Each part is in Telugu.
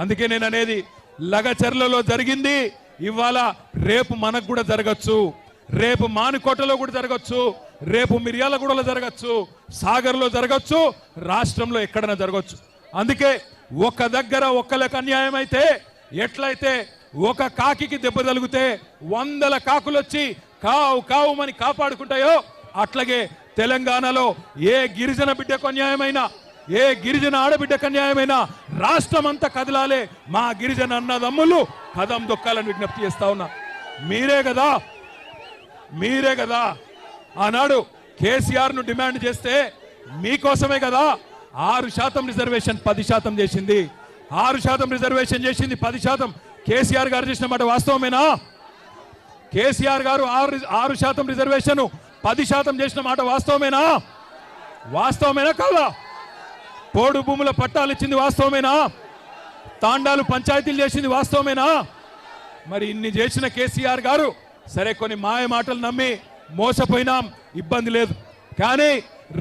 అందుకే నేను అనేది లగచర్లలో జరిగింది. ఇవాళ రేపు మనకు కూడా జరగచ్చు. రేపు మానుకోటలో కూడా జరగచ్చు. రేపు మిర్యాలగూడలో జరగచ్చు. సాగర్లో జరగచ్చు. రాష్ట్రంలో ఎక్కడైనా జరగచ్చు అందుకే ఒక దగ్గర ఒక్కలకు అన్యాయం అయితే ఎట్లయితే ఒక కాకికి దెబ్బ తగిలితే వందల కాకులు వచ్చి కావు కావుమని కాపాడుకుంటాయో అట్లాగే తెలంగాణలో ఏ గిరిజన బిడ్డకు అన్యాయమైనా ఏ గిరిజన ఆడబిడ్డకు అన్యాయమైనా రాష్ట్రం అంతా కదలాలే మా గిరిజన అన్నదమ్ములు కదం దొక్కాలని విజ్ఞప్తి చేస్తా ఉన్నా. మీరే కదా మీరే కదా. ఆనాడు కేసీఆర్ను డిమాండ్ చేస్తే మీకోసమే కదా ఆరు శాతం రిజర్వేషన్ పది శాతం చేసింది. ఆరు శాతం రిజర్వేషన్ చేసింది పది శాతం కేసీఆర్ గారు చేసిన మాట వాస్తవమేనా? కేసీఆర్ గారు ఆరు ఆరు శాతం రిజర్వేషన్ పది శాతం చేసిన మాట వాస్తవమేనా? వాస్తవమేనా కాదా? పోడు భూముల పట్టాలు ఇచ్చింది వాస్తవమేనా? తాండాలు పంచాయతీలు చేసింది వాస్తవమేనా? మరి ఇన్ని చేసిన కేసీఆర్ గారు సరే కొన్ని మాయ మాటలు నమ్మి మోసపోయినాం ఇబ్బంది లేదు. కానీ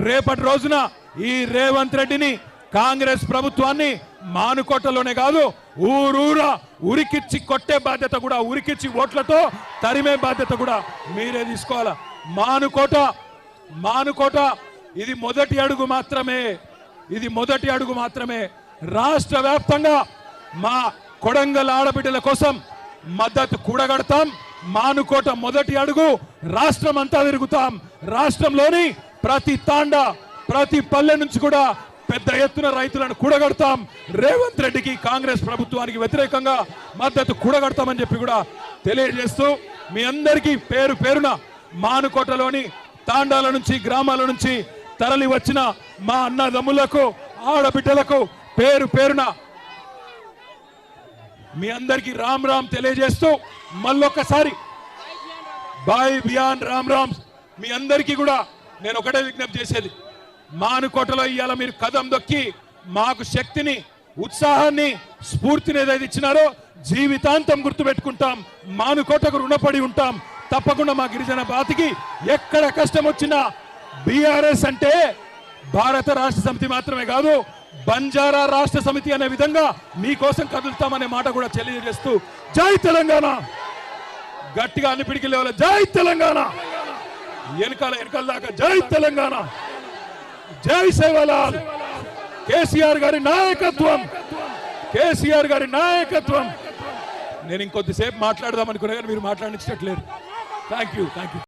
రేపటి రోజున ఈ రేవంత్ రెడ్డిని కాంగ్రెస్ ప్రభుత్వాన్ని మానుకోటలోనే కాదు ఊరూరా ఉరికిచ్చి కొట్టే బాధ్యత కూడా ఉరికిచ్చి ఓట్లతో తరిమే బాధ్యత కూడా మీరే తీసుకోవాలా? మానుకోట మానుకోట ఇది మొదటి అడుగు మాత్రమే. ఇది మొదటి అడుగు మాత్రమే. రాష్ట్ర వ్యాప్తంగా మా కొడంగల్ ఆడబిడ్డల కోసం మద్దతు కూడగడతాం. మానుకోట మొదటి అడుగు. రాష్ట్రం అంతా తిరుగుతాం. రాష్ట్రంలోని ప్రతి తాండ ప్రతి పల్లె నుంచి కూడా పెద్ద ఎత్తున రైతులను కూడగడతాం. రేవంత్ రెడ్డికి కాంగ్రెస్ ప్రభుత్వానికి వ్యతిరేకంగా మద్దతు కూడగడతామని చెప్పి కూడా తెలియజేస్తూ మీ అందరికీ పేరు పేరున మానుకోటలోని తాండాల నుంచి గ్రామాల నుంచి తరలి వచ్చిన మా అన్నదమ్ములకు ఆడబిడ్డలకు పేరు పేరున మీ అందరికీ రామ్ రామ్ తెలియజేస్తూ మళ్ళొక్కసారి బాయ్ బియాన్ రామ్ రామ్. మీ అందరికీ కూడా నేను ఒకటే విజ్ఞప్తి చేసేది. మానుకోటలో ఇవాళ మీరు కదం దొక్కి మాకు శక్తిని ఉత్సాహాన్ని స్ఫూర్తిని ఏదైతే ఇచ్చినారో జీవితాంతం గుర్తుపెట్టుకుంటాం. మానుకోటకు రుణపడి ఉంటాం. తప్పకుండా మా గిరిజన బాతికి ఎక్కడ కష్టం వచ్చినా బీఆర్ఎస్ అంటే భారత రాష్ట్ర సమితి మాత్రమే కాదు బంజారా రాష్ట్ర సమితి అనే విధంగా మీకోసం కదులుతామనే మాట కూడా తెలియజేస్తూ జై తెలంగాణ. గట్టిగా అన్ని పిడికి లేవాలి. జై తెలంగాణ. వెనకాల వెనకాల దాకా జై తెలంగాణ. జై సేవలాల్. కేసీఆర్ గారి నాయకత్వం. కేసీఆర్ గారి నాయకత్వం. నేను ఇంకొద్దిసేపు మాట్లాడదాం అనుకున్నా కానీ మీరు మాట్లాడించట్లేదు థ్యాంక్ యూ థ్యాంక్ యూ